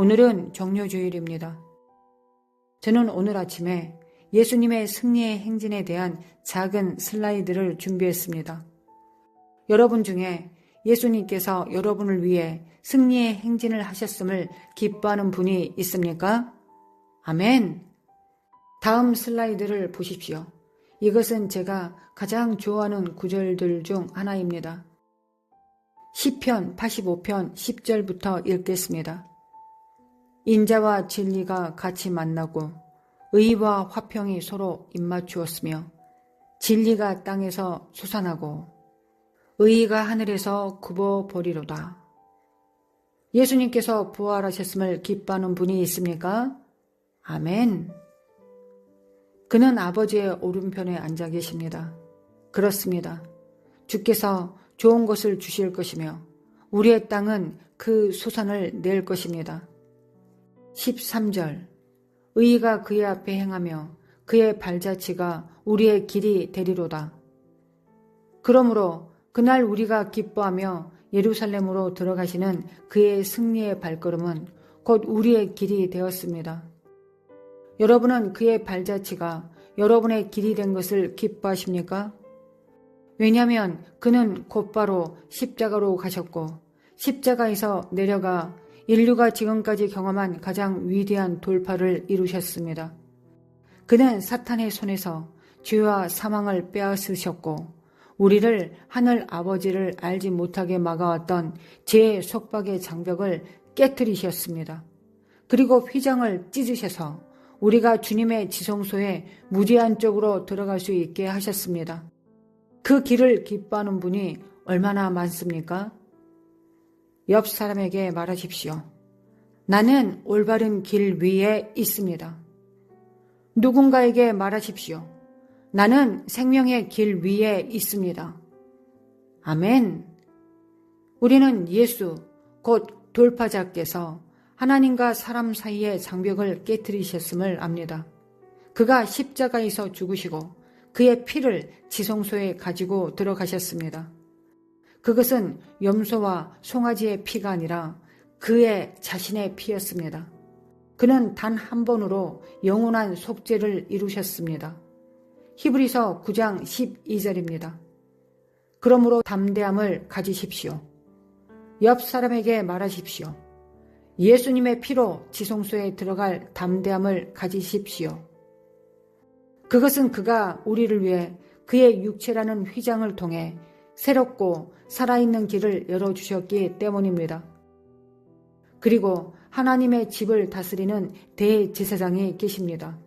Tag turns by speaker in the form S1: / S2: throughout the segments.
S1: 오늘은 정료주일입니다. 저는 오늘 아침에 예수님의 승리의 행진에 대한 작은 슬라이드를 준비했습니다. 여러분 중에 예수님께서 여러분을 위해 승리의 행진을 하셨음을 기뻐하는 분이 있습니까? 아멘! 다음 슬라이드를 보십시오. 이것은 제가 가장 좋아하는 구절들 중 하나입니다. 시편 85편 10절부터 읽겠습니다. 인자와 진리가 같이 만나고 의와 화평이 서로 입맞추었으며 진리가 땅에서 솟아나고 의가 하늘에서 굽어 버리로다. 예수님께서 부활하셨음을 기뻐하는 분이 있습니까? 아멘. 그는 아버지의 오른편에 앉아 계십니다. 그렇습니다. 주께서 좋은 것을 주실 것이며 우리의 땅은 그 소산을 낼 것입니다. 13절 의가 그의 앞에 행하며 그의 발자취가 우리의 길이 되리로다. 그러므로 그날 우리가 기뻐하며 예루살렘으로 들어가시는 그의 승리의 발걸음은 곧 우리의 길이 되었습니다. 여러분은 그의 발자취가 여러분의 길이 된 것을 기뻐하십니까? 왜냐하면 그는 곧바로 십자가로 가셨고 십자가에서 내려가 인류가 지금까지 경험한 가장 위대한 돌파를 이루셨습니다. 그는 사탄의 손에서 죄와 사망을 빼앗으셨고 우리를 하늘 아버지를 알지 못하게 막아왔던 죄의 속박의 장벽을 깨뜨리셨습니다. 그리고 휘장을 찢으셔서 우리가 주님의 지성소에 무제한 쪽으로 들어갈 수 있게 하셨습니다. 그 길을 기뻐하는 분이 얼마나 많습니까? 옆 사람에게 말하십시오. 나는 올바른 길 위에 있습니다. 누군가에게 말하십시오. 나는 생명의 길 위에 있습니다. 아멘. 우리는 예수, 곧 돌파자께서 하나님과 사람 사이의 장벽을 깨뜨리셨음을 압니다. 그가 십자가에서 죽으시고 그의 피를 지성소에 가지고 들어가셨습니다. 그것은 염소와 송아지의 피가 아니라 그의 자신의 피였습니다. 그는 단 한 번으로 영원한 속죄를 이루셨습니다. 히브리서 9장 12절입니다. 그러므로 담대함을 가지십시오. 옆 사람에게 말하십시오. 예수님의 피로 지성소에 들어갈 담대함을 가지십시오. 그것은 그가 우리를 위해 그의 육체라는 휘장을 통해 새롭고 살아있는 길을 열어주셨기 때문입니다. 그리고 하나님의 집을 다스리는 대제사장이 계십니다.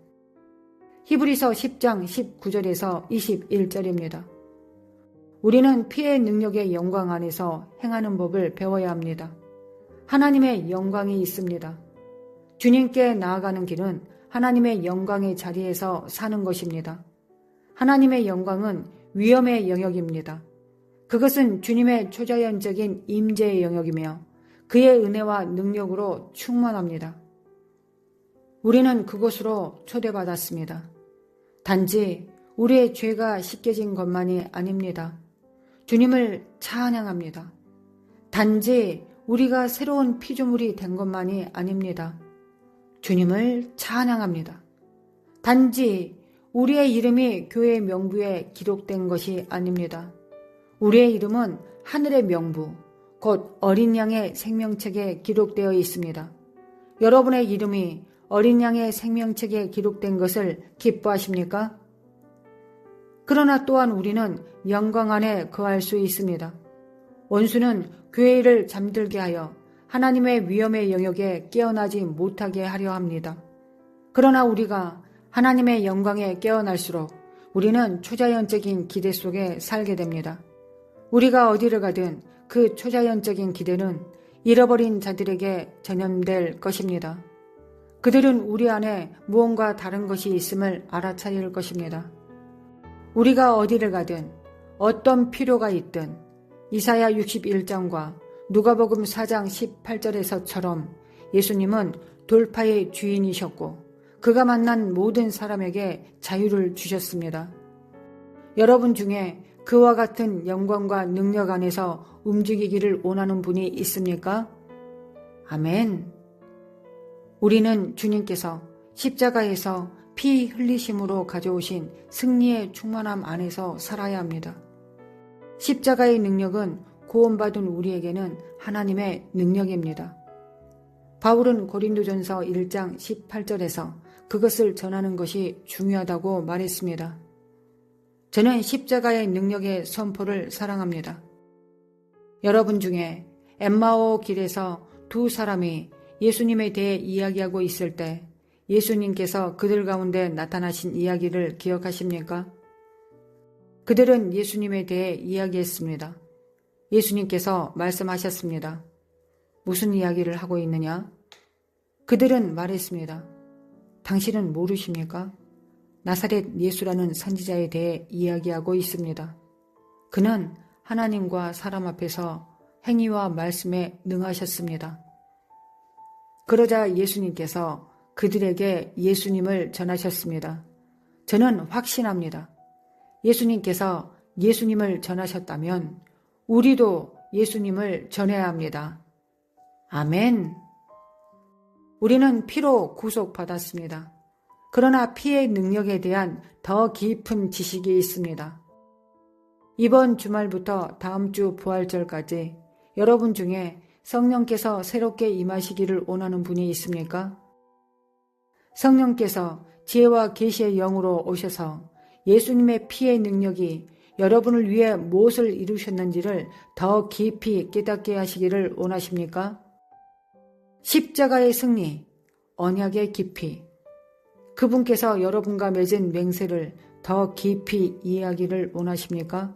S1: 히브리서 10장 19절에서 21절입니다. 우리는 피의 능력의 영광 안에서 행하는 법을 배워야 합니다. 하나님의 영광이 있습니다. 주님께 나아가는 길은 하나님의 영광의 자리에서 사는 것입니다. 하나님의 영광은 위험의 영역입니다. 그것은 주님의 초자연적인 임재의 영역이며 그의 은혜와 능력으로 충만합니다. 우리는 그곳으로 초대받았습니다. 단지 우리의 죄가 씻겨진 것만이 아닙니다. 주님을 찬양합니다. 단지 우리가 새로운 피조물이 된 것만이 아닙니다. 주님을 찬양합니다. 단지 우리의 이름이 교회 명부에 기록된 것이 아닙니다. 우리의 이름은 하늘의 명부, 곧 어린 양의 생명책에 기록되어 있습니다. 여러분의 이름이 어린 양의 생명책에 기록된 것을 기뻐하십니까? 그러나 또한 우리는 영광 안에 거할 수 있습니다. 원수는 교회를 잠들게 하여 하나님의 위험의 영역에 깨어나지 못하게 하려 합니다. 그러나 우리가 하나님의 영광에 깨어날수록 우리는 초자연적인 기대 속에 살게 됩니다. 우리가 어디를 가든 그 초자연적인 기대는 잃어버린 자들에게 전염될 것입니다. 그들은 우리 안에 무언가 다른 것이 있음을 알아차릴 것입니다. 우리가 어디를 가든 어떤 필요가 있든 이사야 61장과 누가복음 4장 18절에서처럼 예수님은 돌파의 주인이셨고 그가 만난 모든 사람에게 자유를 주셨습니다. 여러분 중에 그와 같은 영광과 능력 안에서 움직이기를 원하는 분이 있습니까? 아멘. 우리는 주님께서 십자가에서 피 흘리심으로 가져오신 승리의 충만함 안에서 살아야 합니다. 십자가의 능력은 구원받은 우리에게는 하나님의 능력입니다. 바울은 고린도전서 1장 18절에서 그것을 전하는 것이 중요하다고 말했습니다. 저는 십자가의 능력의 선포를 사랑합니다. 여러분 중에 엠마오 길에서 두 사람이 예수님에 대해 이야기하고 있을 때 예수님께서 그들 가운데 나타나신 이야기를 기억하십니까? 그들은 예수님에 대해 이야기했습니다. 예수님께서 말씀하셨습니다. 무슨 이야기를 하고 있느냐? 그들은 말했습니다. 당신은 모르십니까? 나사렛 예수라는 선지자에 대해 이야기하고 있습니다. 그는 하나님과 사람 앞에서 행위와 말씀에 능하셨습니다. 그러자 예수님께서 그들에게 예수님을 전하셨습니다. 저는 확신합니다. 예수님께서 예수님을 전하셨다면 우리도 예수님을 전해야 합니다. 아멘. 우리는 피로 구속받았습니다. 그러나 피의 능력에 대한 더 깊은 지식이 있습니다. 이번 주말부터 다음 주 부활절까지 여러분 중에 성령께서 새롭게 임하시기를 원하는 분이 있습니까? 성령께서 지혜와 계시의 영으로 오셔서 예수님의 피의 능력이 여러분을 위해 무엇을 이루셨는지를 더 깊이 깨닫게 하시기를 원하십니까? 십자가의 승리, 언약의 깊이, 그분께서 여러분과 맺은 맹세를 더 깊이 이해하기를 원하십니까?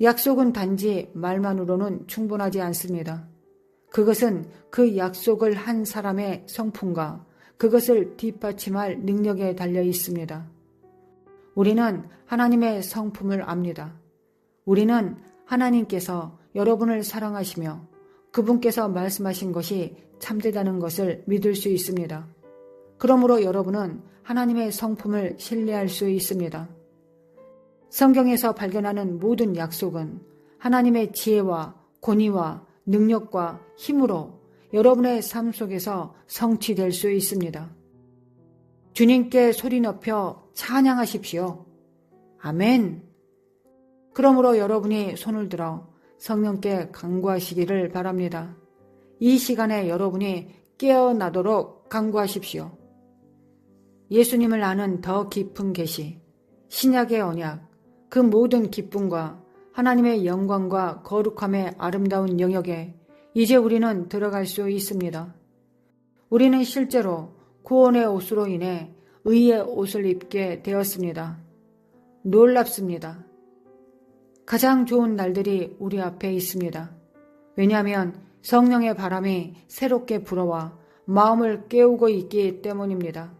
S1: 약속은 단지 말만으로는 충분하지 않습니다. 그것은 그 약속을 한 사람의 성품과 그것을 뒷받침할 능력에 달려 있습니다. 우리는 하나님의 성품을 압니다. 우리는 하나님께서 여러분을 사랑하시며 그분께서 말씀하신 것이 참되다는 것을 믿을 수 있습니다. 그러므로 여러분은 하나님의 성품을 신뢰할 수 있습니다. 성경에서 발견하는 모든 약속은 하나님의 지혜와 권위와 능력과 힘으로 여러분의 삶 속에서 성취될 수 있습니다. 주님께 소리 높여 찬양하십시오. 아멘. 그러므로 여러분이 손을 들어 성령께 강구하시기를 바랍니다. 이 시간에 여러분이 깨어나도록 강구하십시오. 예수님을 아는 더 깊은 계시, 신약의 언약, 그 모든 기쁨과 하나님의 영광과 거룩함의 아름다운 영역에 이제 우리는 들어갈 수 있습니다. 우리는 실제로 구원의 옷으로 인해 의의 옷을 입게 되었습니다. 놀랍습니다. 가장 좋은 날들이 우리 앞에 있습니다. 왜냐하면 성령의 바람이 새롭게 불어와 마음을 깨우고 있기 때문입니다.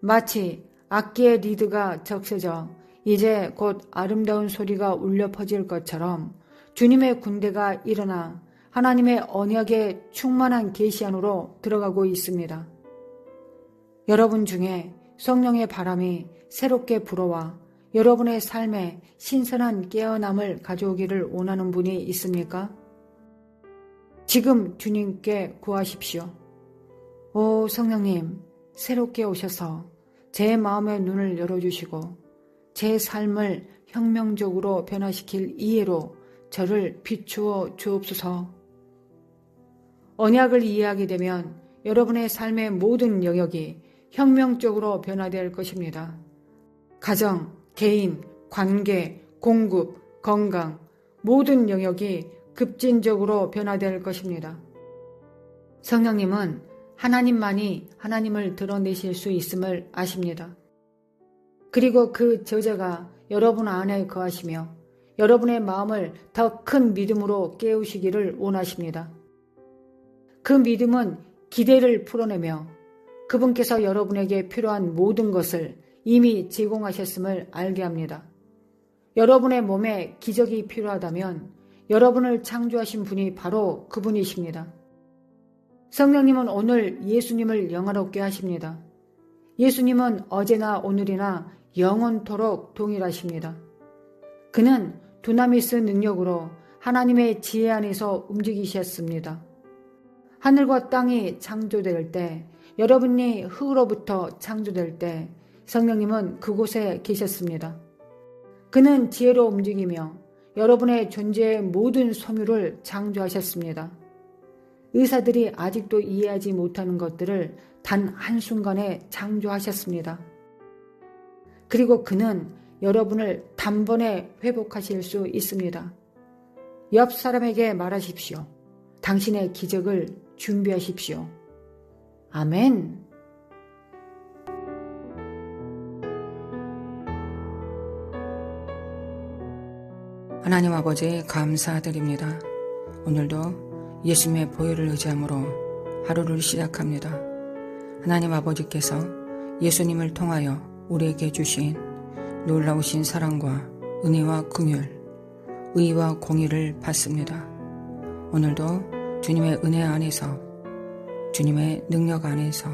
S1: 마치 악기의 리드가 적셔져 이제 곧 아름다운 소리가 울려 퍼질 것처럼 주님의 군대가 일어나 하나님의 언약의 충만한 계시 안으로 들어가고 있습니다. 여러분 중에 성령의 바람이 새롭게 불어와 여러분의 삶에 신선한 깨어남을 가져오기를 원하는 분이 있습니까? 지금 주님께 구하십시오. 오 성령님, 새롭게 오셔서 제 마음의 눈을 열어주시고 제 삶을 혁명적으로 변화시킬 이해로 저를 비추어 주옵소서. 언약을 이해하게 되면 여러분의 삶의 모든 영역이 혁명적으로 변화될 것입니다. 가정, 개인, 관계, 공급, 건강, 모든 영역이 급진적으로 변화될 것입니다. 성령님은 하나님만이 하나님을 드러내실 수 있음을 아십니다. 그리고 그 저자가 여러분 안에 거하시며 여러분의 마음을 더 큰 믿음으로 깨우시기를 원하십니다. 그 믿음은 기대를 풀어내며 그분께서 여러분에게 필요한 모든 것을 이미 제공하셨음을 알게 합니다. 여러분의 몸에 기적이 필요하다면 여러분을 창조하신 분이 바로 그분이십니다. 성령님은 오늘 예수님을 영화롭게 하십니다. 예수님은 어제나 오늘이나 영원토록 동일하십니다. 그는 두나미스 능력으로 하나님의 지혜 안에서 움직이셨습니다. 하늘과 땅이 창조될 때, 여러분이 흙으로부터 창조될 때, 성령님은 그곳에 계셨습니다. 그는 지혜로 움직이며 여러분의 존재의 모든 섬유를 창조하셨습니다. 의사들이 아직도 이해하지 못하는 것들을 단 한순간에 창조하셨습니다. 그리고 그는 여러분을 단번에 회복하실 수 있습니다. 옆 사람에게 말하십시오. 당신의 기적을 준비하십시오. 아멘.
S2: 하나님 아버지 감사드립니다. 오늘도 예수님의 보혈을 의지함으로 하루를 시작합니다. 하나님 아버지께서 예수님을 통하여 우리에게 주신 놀라우신 사랑과 은혜와 긍휼, 의와 공의를 받습니다. 오늘도 주님의 은혜 안에서 주님의 능력 안에서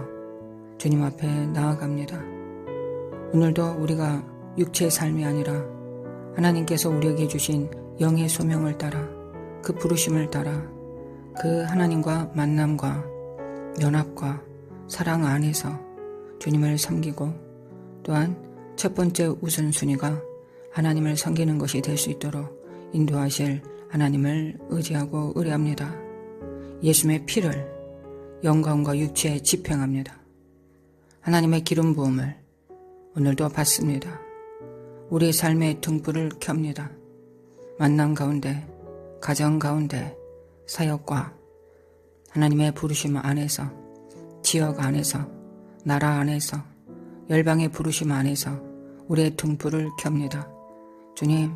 S2: 주님 앞에 나아갑니다. 오늘도 우리가 육체의 삶이 아니라 하나님께서 우리에게 주신 영의 소명을 따라 그 부르심을 따라 그 하나님과 만남과 연합과 사랑 안에서 주님을 섬기고 또한 첫 번째 우선순위가 하나님을 섬기는 것이 될 수 있도록 인도하실 하나님을 의지하고 의뢰합니다. 예수의 피를 영광과 육체에 집행합니다. 하나님의 기름 부음을 오늘도 받습니다. 우리 삶의 등불을 켭니다. 만남 가운데, 가정 가운데, 사역과 하나님의 부르심 안에서, 지역 안에서, 나라 안에서, 열방의 부르심 안에서 우리의 등불을 켭니다. 주님,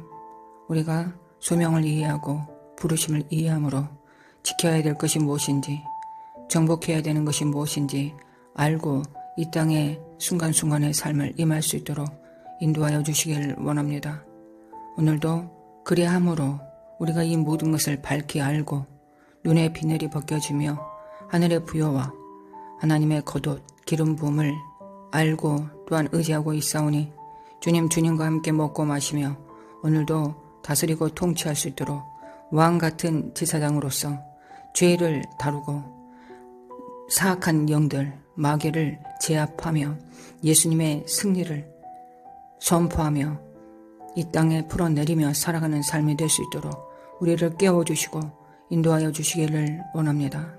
S2: 우리가 소명을 이해하고 부르심을 이해함으로 지켜야 될 것이 무엇인지, 정복해야 되는 것이 무엇인지 알고 이 땅의 순간순간의 삶을 임할 수 있도록 인도하여 주시길 원합니다. 오늘도 그리함으로 우리가 이 모든 것을 밝히 알고 눈의 비늘이 벗겨지며 하늘의 부여와 하나님의 겉옷 기름 부음을 알고 또한 의지하고 있사오니 주님 주님과 함께 먹고 마시며 오늘도 다스리고 통치할 수 있도록 왕 같은 지사장으로서 죄를 다루고 사악한 영들 마귀를 제압하며 예수님의 승리를 선포하며 이 땅에 풀어내리며 살아가는 삶이 될 수 있도록 우리를 깨워주시고 인도하여 주시기를 원합니다.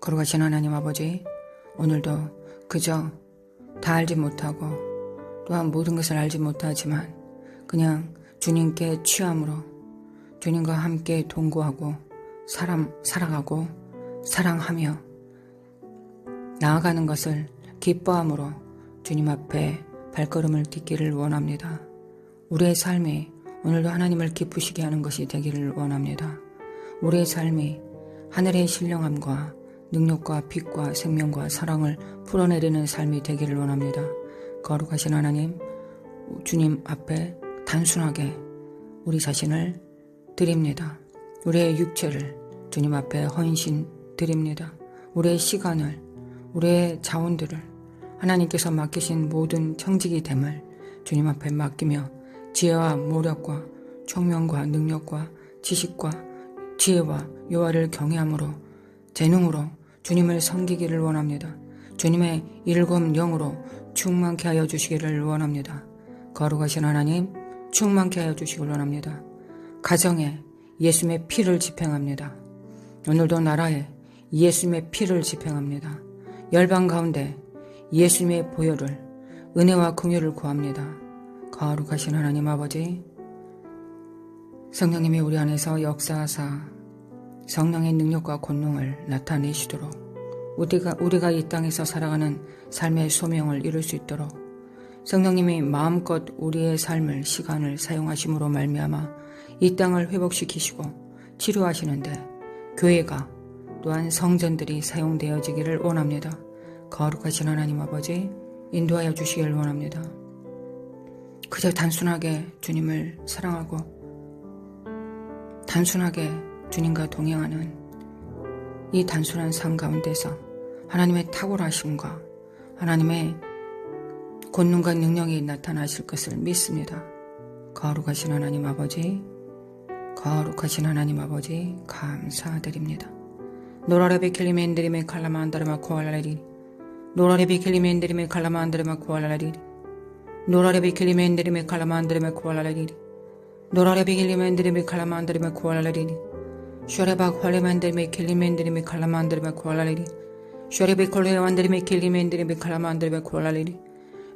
S2: 걸어가신 하나님 아버지, 오늘도 그저 다 알지 못하고 또한 모든 것을 알지 못하지만 그냥 주님께 취함으로 주님과 함께 동거하고 사람, 살아가고 사랑하며 나아가는 것을 기뻐함으로 주님 앞에 발걸음을 딛기를 원합니다. 우리의 삶이 오늘도 하나님을 기쁘시게 하는 것이 되기를 원합니다. 우리의 삶이 하늘의 신령함과 능력과 빛과 생명과 사랑을 풀어내리는 삶이 되기를 원합니다. 거룩하신 하나님, 주님 앞에 단순하게 우리 자신을 드립니다. 우리의 육체를 주님 앞에 헌신 드립니다. 우리의 시간을, 우리의 자원들을 하나님께서 맡기신 모든 청직이 됨을 주님 앞에 맡기며 지혜와 모력과 총명과 능력과 지식과 지혜와 요하를 경외함으로 재능으로 주님을 섬기기를 원합니다. 주님의 일곱 영으로 충만케 하여 주시기를 원합니다. 거룩하신 하나님 충만케 하여 주시기를 원합니다. 가정에 예수님의 피를 집행합니다. 오늘도 나라에 예수님의 피를 집행합니다. 열방 가운데 예수님의 보혈을 은혜와 긍휼을 구합니다. 거룩하신 하나님 아버지 성령님이 우리 안에서 역사하사 성령의 능력과 권능을 나타내시도록 우리가 우리가 이 땅에서 살아가는 삶의 소명을 이룰 수 있도록 성령님이 마음껏 우리의 삶을 시간을 사용하심으로 말미암아 이 땅을 회복시키시고 치료하시는데 교회가 또한 성전들이 사용되어지기를 원합니다. 거룩하신 하나님 아버지 인도하여 주시길 원합니다. 그저 단순하게 주님을 사랑하고 단순하게 주님과 동행하는 이 단순한 삶 가운데서 하나님의 탁월하심과 하나님의 권능과 능력이 나타나실 것을 믿습니다. 거룩하신 하나님 아버지, 거룩하신 하나님 아버지, 감사드립니다. 노라레비 킬리멘드리메 칼라만다르마 코알라리 노라레비 킬리멘드리메 칼라만다르마 코알라리 노라레비 킬리멘드리메 칼라만다르마 코알라리 노라레비 킬리멘드리메 칼라만다르마 코알라리 슈레바 콜레만드리메 킬리멘드리메 칼라만다르마 코알라리 슈레비 콜레만드리메 킬리멘드리메 칼라만다르마 코알라리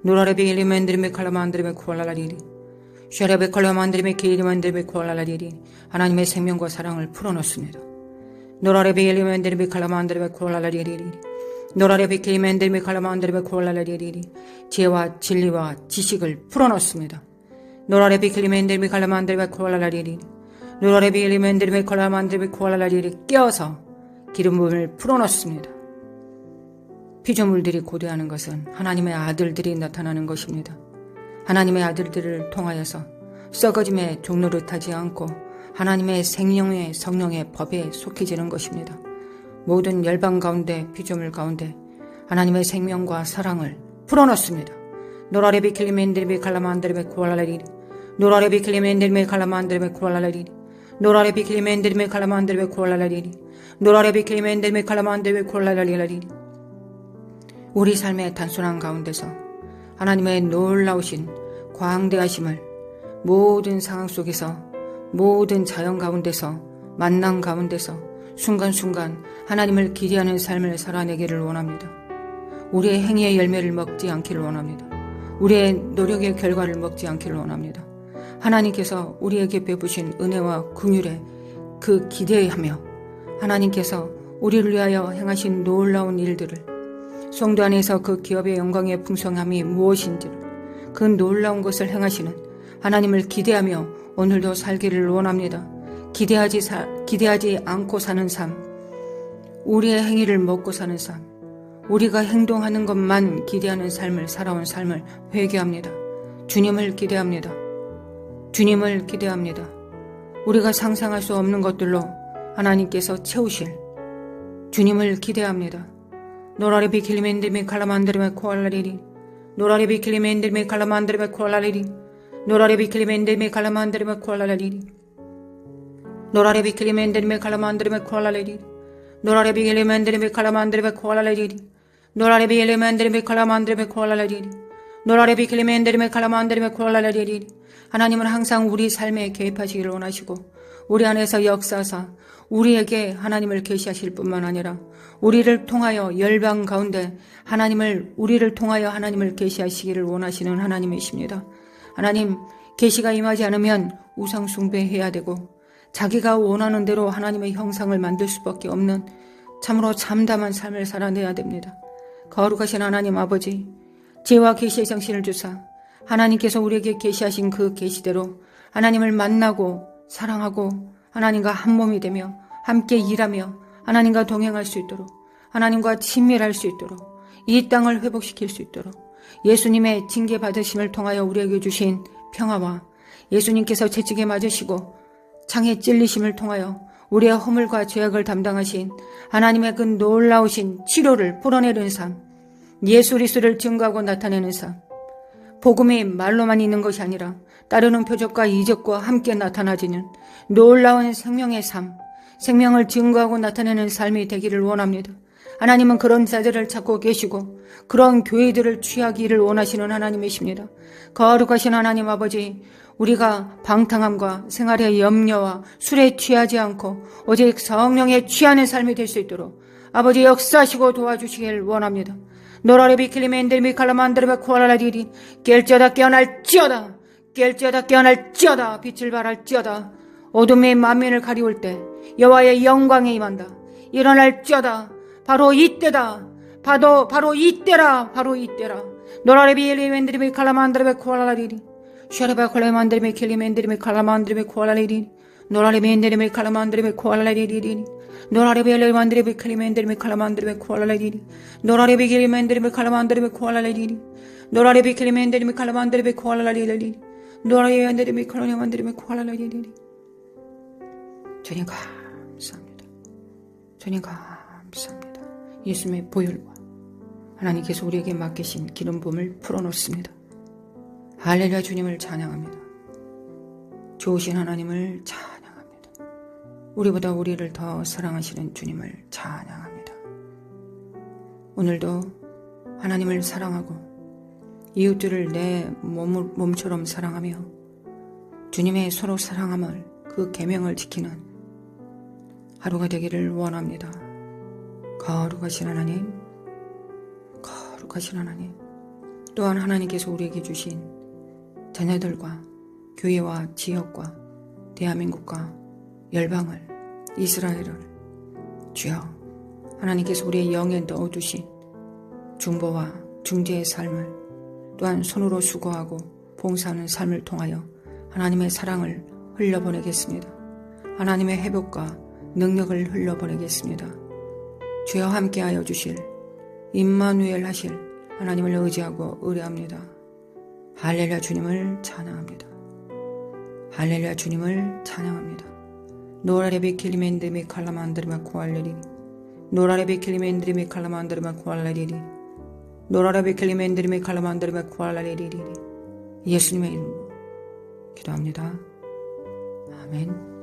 S2: 노라레비 킬리멘드리메 칼라만다르마 코알라리 슈레비 콜레만드리메 킬리멘드리메 코알라리 하나님의 생명과 사랑을 풀어놓습니다. 노라레비 엘리멘드리메 칼라만드리메 코알라리리 노라레비 킬리멘드리메 칼라만드리메 코알라리리 지혜와 진리와 지식을 풀어놓습니다. 노라레비 킬리멘드리메 칼라만드리메 코알라리리 노라레비 엘리멘드리메 칼라만드리메 코알라리리 깨어서 기름 부음을 풀어놓습니다. 피조물들이 고대하는 것은 하나님의 아들들이 나타나는 것입니다. 하나님의 아들들을 통하여서 썩어짐의 종로를 타지 않고 하나님의 생명의 성령의 법에 속해지는 것입니다. 모든 열방 가운데 피조물 가운데 하나님의 생명과 사랑을 풀어놓습니다. 노라레비 킬리멘드리비 칼라만드리베 코알라리리 노라레비 킬리멘드리베 칼라만드리베 코알라리리 노라레비 킬리멘드리베 칼라만드리베 코알라리리 노라레비 킬리멘드리베 칼라만드리베 코알라리리 우리 삶의 단순한 가운데서 하나님의 놀라우신 광대하심을 모든 상황 속에서 모든 자연 가운데서 만남 가운데서 순간순간 하나님을 기대하는 삶을 살아내기를 원합니다. 우리의 행위의 열매를 먹지 않기를 원합니다. 우리의 노력의 결과를 먹지 않기를 원합니다. 하나님께서 우리에게 베푸신 은혜와 긍휼에 그 기대하며 하나님께서 우리를 위하여 행하신 놀라운 일들을 성도 안에서 그 기업의 영광의 풍성함이 무엇인지를 그 놀라운 것을 행하시는 하나님을 기대하며 오늘도 살기를 원합니다. 기대하지, 사, 기대하지 않고 사는 삶, 우리의 행위를 먹고 사는 삶, 우리가 행동하는 것만 기대하는 삶을 살아온 삶을 회개합니다. 주님을 기대합니다. 주님을 기대합니다. 우리가 상상할 수 없는 것들로 하나님께서 채우실 주님을 기대합니다. 노라레비 킬리멘드메 칼라만드르메 코알라리리 노라레비 킬리멘드메 칼라만드르메 코알라리리 노라레비 킬리멘드메 칼라만드르메 코알라리리 노라레비 킬리멘드메 칼라만드르메 코알라리리 노라레비 킬리멘드메 칼라만드르메 코알라리리 노라레비 킬리멘드메 칼라만드르메 코알라리리 노라레비 킬리멘드메 칼라만드르메 코알라리리 하나님은 항상 우리 삶에 개입하시기를 원하시고 우리 안에서 역사사 우리에게 하나님을 계시하실 뿐만 아니라 우리를 통하여 열방 가운데 하나님을 우리를 통하여 하나님을 계시하시기를 원하시는 하나님이십니다. 하나님 계시가 임하지 않으면 우상 숭배해야 되고 자기가 원하는 대로 하나님의 형상을 만들 수밖에 없는 참으로 참담한 삶을 살아내야 됩니다. 거룩하신 하나님 아버지 지혜와 계시의 정신을 주사 하나님께서 우리에게 계시하신 그 계시대로 하나님을 만나고 사랑하고 하나님과 한 몸이 되며 함께 일하며 하나님과 동행할 수 있도록 하나님과 친밀할 수 있도록 이 땅을 회복시킬 수 있도록 예수님의 징계 받으심을 통하여 우리에게 주신 평화와 예수님께서 채찍에 맞으시고 창에 찔리심을 통하여 우리의 허물과 죄악을 담당하신 하나님의 그 놀라우신 치료를 풀어내는 삶, 예수 그리스도를 증거하고 나타내는 삶, 복음이 말로만 있는 것이 아니라 따르는 표적과 이적과 함께 나타나지는 놀라운 생명의 삶, 생명을 증거하고 나타내는 삶이 되기를 원합니다. 하나님은 그런 자들을 찾고 계시고 그런 교회들을 취하기를 원하시는 하나님이십니다. 거룩하신 하나님 아버지, 우리가 방탕함과 생활의 염려와 술에 취하지 않고 오직 성령에 취하는 삶이 될 수 있도록 아버지 역사하시고 도와주시길 원합니다. 노라레 비 킬리멘들미 칼라만드르베 코알라리리 깰지어다 깨어날지어다 깰지어다 깨어날지어다 빛을 발할지어다 어둠의 만면을 가리울 때 여호와의 영광에 임한다 일어날지어다 바로 이때다. 바로 바로 이때라. 바로 이때라. 노라레비 엘리멘드르미 칼라만드르베 코알라리리. 샤레바 콜레만드르미 킬리멘드르미 칼라만드르베 코알라리리. 노라레비 엔드르미 칼라만드르베 코알라리리 노라레비 엘리 만드르베 킬리멘드르미 칼라만드르베 코알라리리. 노라레비 킬리멘드르미 칼라만드르베 코알라리리. 노라레비 킬리멘드르미 칼라만드르베 코알라리리 노라레비 엔드르미 칼라만드르베 코알라리리. 주님 감사합니다. 주님 감사합니다. 예수님의 보혈과 하나님께서 우리에게 맡기신 기름 부음을 풀어놓습니다. 할렐루야 주님을 찬양합니다. 좋으신 하나님을 찬양합니다. 우리보다 우리를 더 사랑하시는 주님을 찬양합니다. 오늘도 하나님을 사랑하고 이웃들을 내 몸, 몸처럼 사랑하며 주님의 서로 사랑함을 그 계명을 지키는 하루가 되기를 원합니다. 거룩하신 하나님, 거룩하신 하나님, 또한 하나님께서 우리에게 주신 자녀들과 교회와 지역과 대한민국과 열방을 이스라엘을 주여 하나님께서 우리의 영에 넣어두신 중보와 중재의 삶을 또한 손으로 수고하고 봉사하는 삶을 통하여 하나님의 사랑을 흘려보내겠습니다. 하나님의 회복과 능력을 흘려보내겠습니다. 주여 함께하여 주실 임마누엘 하실 하나님을 의지하고 의뢰합니다. 할렐루야 주님을 찬양합니다. 할렐루야 주님을 찬양합니다. 노라레비 킬리멘드미 칼라만드리마 쿠알레리 노라레비 킬리멘드리미 칼라만드리마 쿠알레리리 노라레비 킬리멘드리미 칼라만드리마 쿠알레리리 예수님의 이름으로 기도합니다. 아멘.